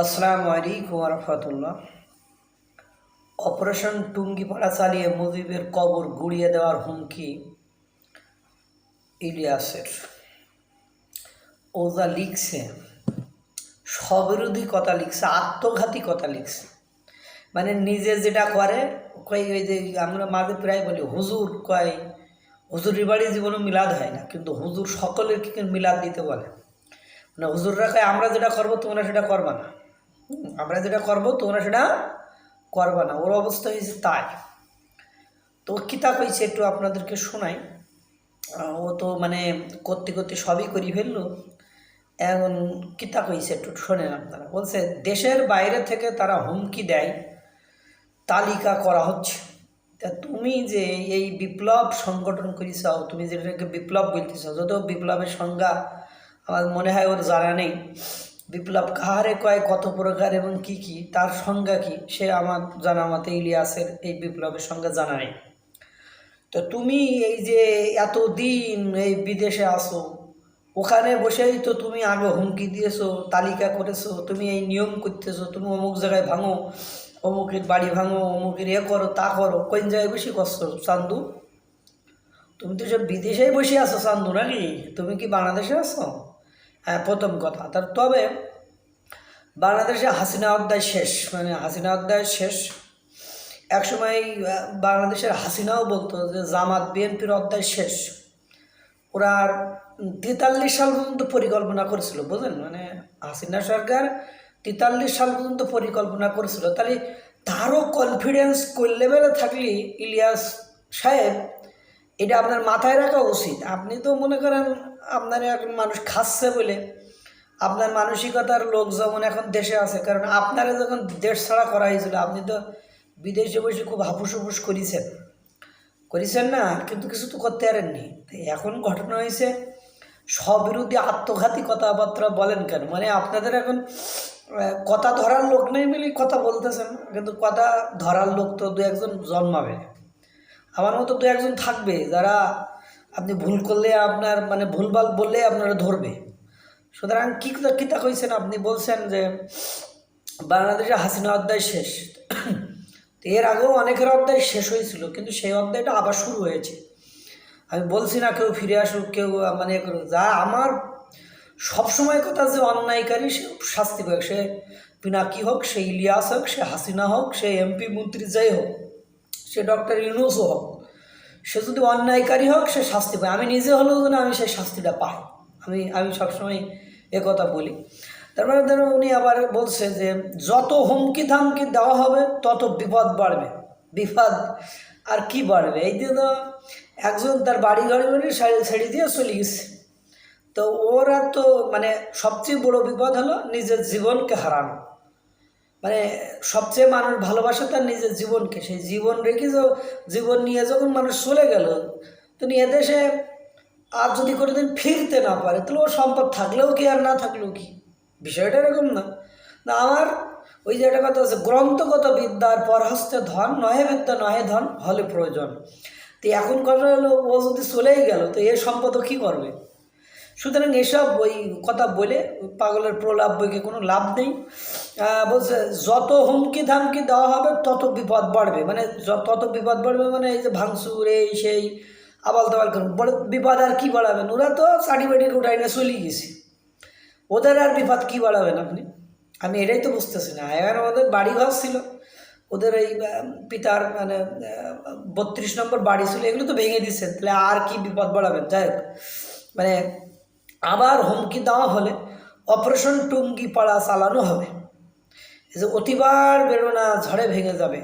আসসালামু আলাইকুম রহমতুল্লাহ। অপারেশন টুঙ্গিপাড়া চালিয়ে মুজিবের কবর গুড়িয়ে দেওয়ার হুমকি ইলিয়াসের। ও যা লিখছে, স্ববিরোধী কথা লিখছে, আত্মঘাতী কথা লিখছে। মানে নিজে যেটা করে, কয় ওই যে আমরা মাঝে প্রায় বলি, হুজুর কয় হুজুরের বাড়ি জীবনে মিলাদ হয় না, কিন্তু হুজুর সকলের কি মিলাদ দিতে বলে? মানে হুজুররা কয়, আমরা যেটা করব তোমরা সেটা করবা না। আমরা যেটা করব, তোমরা সেটা করবা না। ওর অবস্থা হয়েছে তাই। তো কিতা কইছে একটু আপনাদেরকে শোনাই। ও তো মানে করতে করতে সবই করি ফেলল। এখন কিতা কইছে একটু শোনেন আপনারা। বলছে, দেশের বাইরে থেকে তারা হুমকি দেয়, তালিকা করা হচ্ছে। তা তুমি যে এই বিপ্লব সংগঠন করিস তুমি যেটাকে বিপ্লব বলতেছ যদিও বিপ্লবের সংজ্ঞা আমার মনে হয় ওর জানা নেই। বিপ্লব কাহারে কয়, কত প্রকার এবং কি কি, তার সংজ্ঞা কি, সে আমার জানা মতে ইলিয়াসের এই বিপ্লবের সংজ্ঞা জানা নেই। তো তুমি এই যে এত দিন এই বিদেশে আসো ওখানে বসেই তো তুমি আগে হুমকি দিয়েছ, তালিকা করেছ, তুমি এই নিয়ম করতেছো, তুমি অমুক জায়গায় ভাঙো, অমুকের বাড়ি ভাঙো, অমুকের এ করো, তা করো, কোন জায়গায় বসে করছ চান্দু? তুমি তো সব বিদেশেই বসে আছো, চান্দু নাকি? তুমি কি বাংলাদেশে আছো? হ্যাঁ প্রথম কথা। তার তবে বাংলাদেশে হাসিনা অধ্যায় শেষ মানে হাসিনা অধ্যায় শেষ। একসময় বাংলাদেশের হাসিনাও বলতো যে জামাত, বিএনপির অধ্যায় শেষ। ওরা তেতাল্লিশ সাল পর্যন্ত পরিকল্পনা করেছিল, বুঝলেন? মানে হাসিনা সরকার তেতাল্লিশ সাল পর্যন্ত পরিকল্পনা করেছিল। তাহলে তারও কনফিডেন্স কোন লেভেলে থাকলে ইলিয়াস সাহেব, এটা আপনার মাথায় রাখা উচিত। আপনি তো মনে করেন আপনার এখন মানুষ খাচ্ছে বলে। আপনার মানসিকতার লোক যেমন এখন দেশে আছে, কারণ আপনারা যখন দেশ ছাড়া করা হয়েছিল আপনি তো বিদেশে বসে খুব হাপুস হুপুস করেছেন। করেছেন না, কিন্তু কিছু তো করতে পারেননি। এখন ঘটনা হয়েছে স্ববিরোধী আত্মঘাতী কথাবার্তা বলেন কেন? মানে আপনাদের এখন কথা ধরার লোক নেই বলে কথা বলতেছেন, কিন্তু কথা ধরার লোক তো দু একজন জন্মাবে। আমার মতো দু একজন থাকবে যারা আপনি ভুল করলে আপনার মানে ভুলভাল বললে আপনারা ধরবে। সুতরাং কী কিতা কইছেন আপনি? বলছেন যে বাংলাদেশে হাসিনা অধ্যায় শেষ। এর আগেও অনেকের অধ্যায় শেষ হয়েছিল, কিন্তু সেই অধ্যায়টা আবার শুরু হয়েছে। আমি বলছি না কেউ ফিরে আসুক, কেউ মানে যা আমার সবসময় কথা যে অন্যায়কারী, সে শাস্তি পাক। সে পিনাকি হোক, সে ইলিয়াস হোক, সে হাসিনা হোক, সে এমপি মন্ত্রী যাই হোক, সে ডক্টর ইউনুসও হোক, সে যদি অন্যায়কারী হোক, সে শাস্তি পায় আমি নিজে হলেও যেন আমি সেই শাস্তিটা পাই। আমি আমি সবসময় কথা বলি। তারপরে ধরো উনি আবার বলছে যে, যত হুমকি ধামকি দেওয়া হবে, তত বিপদ বাড়বে। বিপদ আর কি বাড়বে? এই যে তো একজন তার বাড়ি গাড়ি বাড়ি ছেড়ে দিয়ে চলে গেছে। তো ওরা তো মানে সবচেয়ে বড় বিপদ হলো নিজের জীবনকে হারানো। মানে সবচেয়ে মানুষ ভালোবাসে তার নিজের জীবনকে। সেই জীবন রেখে জীবন নিয়ে যখন মানুষ চলে গেল, তো নিয়ে দেশে আর যদি কোনোদিন ফিরতে না পারে, তাহলে ওর সম্পদ থাকলেও কি আর না থাকলেও কি? বিষয়টা এরকম না। না, আমার ওই যে একটা কথা আছে, গ্রন্থগত বিদ্যার পর হস্তে ধন, নহে বিদ্যা নহে ধন, হলে প্রয়োজন। তো এখন কথা হলো, ও যদি চলেই গেল, তো এ সম্পদও কী করবে? সুতরাং এসব ওই কথা বলে পাগলের প্রলাপ বইকে কোনো লাভ নেই। বলছে, যত হুমকি ধামকি দেওয়া হবে, তত বিপদ বাড়বে। মানে তত বিপদ বাড়বে মানে এই যে ভাঙচুর, এই সেই আবাল তাবাল করুন। বড় বিপদ আর কী বাড়াবেন? ওরা তো চাটি বাটি উঠাই না চলে গেছে। ওদের আর বিপদ কী বাড়াবেন আপনি? আমি এটাই তো বুঝতেছি না। এবার আমাদের বাড়ি ঘর ছিল। ওদের এই পিতার মানে বত্রিশ নম্বর বাড়ি ছিল। এগুলো তো ভেঙে দিচ্ছে তাহলে আর কি বিপদ বাড়াবেন? যাই হোক। মানে আবার হুমকি দেওয়া হলে অপারেশন টুঙ্গি পাড়া চালানো হবে। যে অতিবার বেরোনা ঝড়ে ভেঙে যাবে।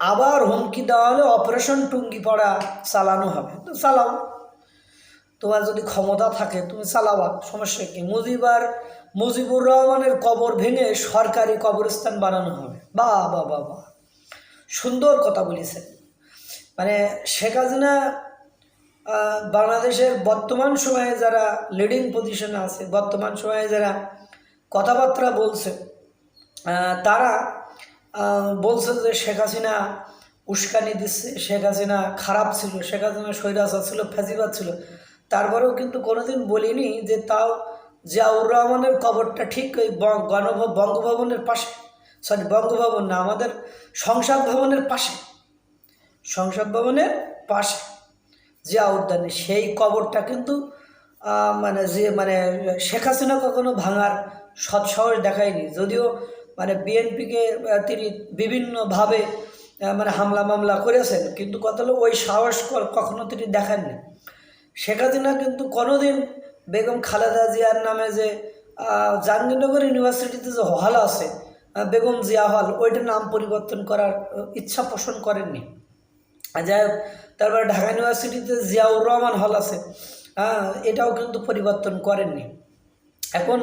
আবার হুমকি দেওয়া হলে অপারেশন টুঙ্গি পড়া চালানো হবে। তো চালাও। তোমার যদি ক্ষমতা থাকে, তুমি চালাবা, সমস্যা কি? মুজিবার, মুজিবুর রহমানের কবর ভেঙে সরকারি কবরস্থান বানানো হবে। বা বা বা বা। সুন্দর কথা বলেছেন। মানে শেখ হাসিনা বাংলাদেশের বর্তমান সময়ে যারা লিডিং পজিশনে আছে, বর্তমান সময়ে যারা কথাবার্তা বলছে তারা বলছে যে শেখ হাসিনা উস্কানি দিচ্ছে, শেখ হাসিনা খারাপ ছিল, শেখ হাসিনা স্বৈরাচার ছিল, ফ্যাসিবাদ ছিল। তারপরেও কিন্তু কোনোদিন বলিনি যে তাও জিয়াউর রহমানের কবরটা ঠিক ওই গণভ, বঙ্গভবনের পাশে। সরি, বঙ্গভবন না, আমাদের সংসদ ভবনের পাশে। সংসদ ভবনের পাশে জিয়া উদ্যানে সেই কবরটা কিন্তু মানে যে মানে শেখ হাসিনা কখনো ভাঙার সৎসাহস দেখায়নি। যদিও মানে বিএনপিকে তিনি বিভিন্নভাবে মানে হামলা মামলা করেছেন, কিন্তু কথা হলো ওই সাহস কখনো তিনি দেখাননি। শেখ হাসিনা কিন্তু কোনোদিন বেগম খালেদা জিয়ার নামে যে জাহাঙ্গীরনগর ইউনিভার্সিটিতে যে হল আছে বেগম জিয়া হল, ওইটার নাম পরিবর্তন করার ইচ্ছা পোষণ করেননি। যাই হোক, তারপরে ঢাকা ইউনিভার্সিটিতে জিয়াউর রহমান হল আছে হ্যাঁ এটাও কিন্তু পরিবর্তন করেননি। এখন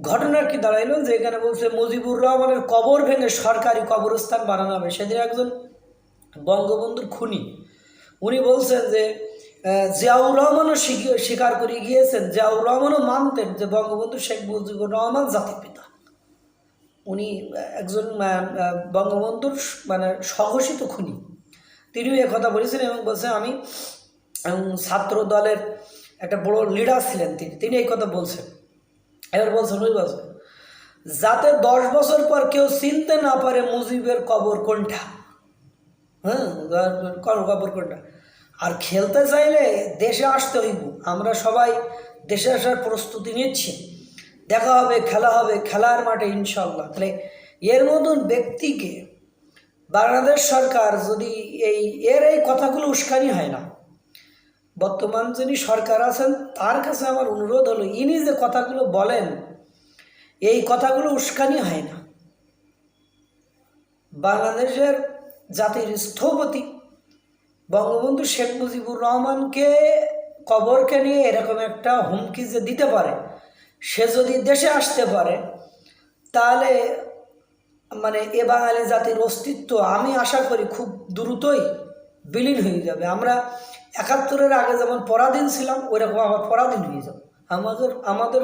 ঘটনার কি দাঁড়াইলো? যে এখানে বলছে, মুজিবুর রহমানের কবর ভেঙে সরকারি কবরস্থান বানানো হবে। সেদিন একজন বঙ্গবন্ধুর খুনি, উনি বলছেন যে জিয়াউর রহমানও স্বীক- স্বীকার করে গিয়েছেন। জিয়াউর রহমানও মানতেন যে বঙ্গবন্ধু শেখ মুজিবুর রহমান জাতির পিতা। উনি একজন বঙ্গবন্ধুর মানে সহসিত খুনি। তিনিও কথা বলেছেন এবং বলছেন, আমি ছাত্র দলের একটা বড় লিডার ছিলেন তিনি। তিনি এই কথা বলছেন। এবার বলছেন ওই বলছেন যাতে দশ বছর পর কেউ চিনতে না পারে মুজিবের কবর কোনটা। হ্যাঁ কবর কোনটা? আর খেলতে চাইলে দেশে আসতে হইব। আমরা সবাই দেশে আসার প্রস্তুতি নিচ্ছি। দেখা হবে, খেলা হবে, খেলার মাঠে ইনশাল্লাহ তাহলে এর মতন ব্যক্তিকে বাংলাদেশ সরকার যদি এই, এর এই কথাগুলো উস্কানি হয় না। বর্তমান যিনি সরকার আছেন তার কাছে আমার অনুরোধ হলো, ইনি যে কথাগুলো বলেন, এই কথাগুলো উস্কানি হয় না। বাংলাদেশের জাতির স্থপতি বঙ্গবন্ধু শেখ মুজিবুর রহমানকে কবরকে নিয়ে এরকম একটা হুমকি যে দিতে পারে, সে যদি দেশে আসতে পারে, তাহলে মানে এ বাঙালি জাতির অস্তিত্ব আমি আশা করি খুব দ্রুতই বিলীন হয়ে যাবে। আমরা একাত্তরের আগে যেমন পরাধীন ছিলাম, ওইরকম আবার পরাধীন হয়ে যাব। আমাদের আমাদের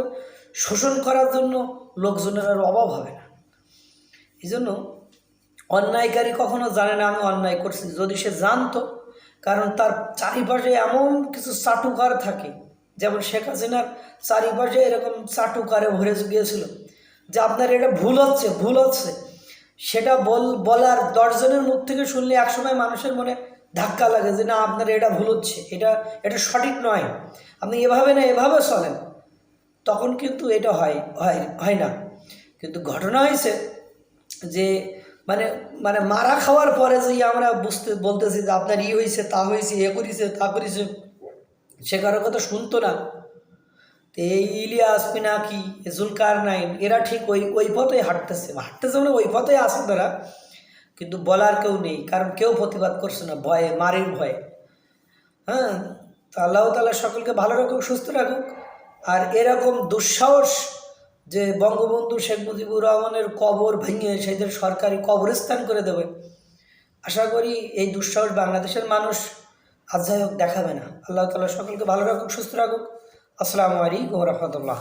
শোষণ করার জন্য লোকজনের আর অভাব হবে না। এই জন্য অন্যায়কারী কখনো জানে না আমি অন্যায় করছি। যদি সে জানতো, কারণ তার চারিপাশে এমন কিছু চাটুকার থাকে, যেমন শেখ হাসিনার চারিপাশে এরকম চাটুকারে ভরে গিয়েছিল, যে আপনার এটা ভুল হচ্ছে ভুল হচ্ছে। সেটা বল, বলার দশজনের মুখ থেকে শুনলে একসময় মানুষের মনে ধাক্কা লাগে যে না, আপনার এটা ভুল হচ্ছে, এটা এটা সঠিক নয়। আপনি এভাবে না, এভাবে চলেন। তখন কিন্তু এটা হয় হয় হয় না। কিন্তু ঘটনা হয়েছে যে মানে মানে মারা খাওয়ার পরে যে আমরা বুঝতে, বলতেছি যে আপনার ই হয়েছে, তা হয়েছে, এ করেছে, তা করেছে, সে কারও কথা শুনতো না। তো এই ইলিয়াস পিনাকি জুলকার নাইন এরা ঠিক ওই ওই পথে হাঁটতেছে। হাঁটতেছে মানে ওই পথে আসে তারা। কিন্তু বলার কেউ নেই, কারণ কেউ প্রতিবাদ করছে না, ভয়ে, মারির ভয়ে। হ্যাঁ? তো আল্লাহ তালা সকলকে ভালো রাখুক, সুস্থ রাখুক। আর এরকম দুঃসাহস যে বঙ্গবন্ধু শেখ মুজিবুর রহমানের কবর ভেঙে সেদের সরকারি কবরস্থান করে দেবে, আশা করি এই দুঃসাহস বাংলাদেশের মানুষ হোক দেখাবে না। আল্লাহ তালা সকলকে ভালো রাখুক, সুস্থ রাখুক। আসসালামু আলাইকুম রহমতুল্লাহ।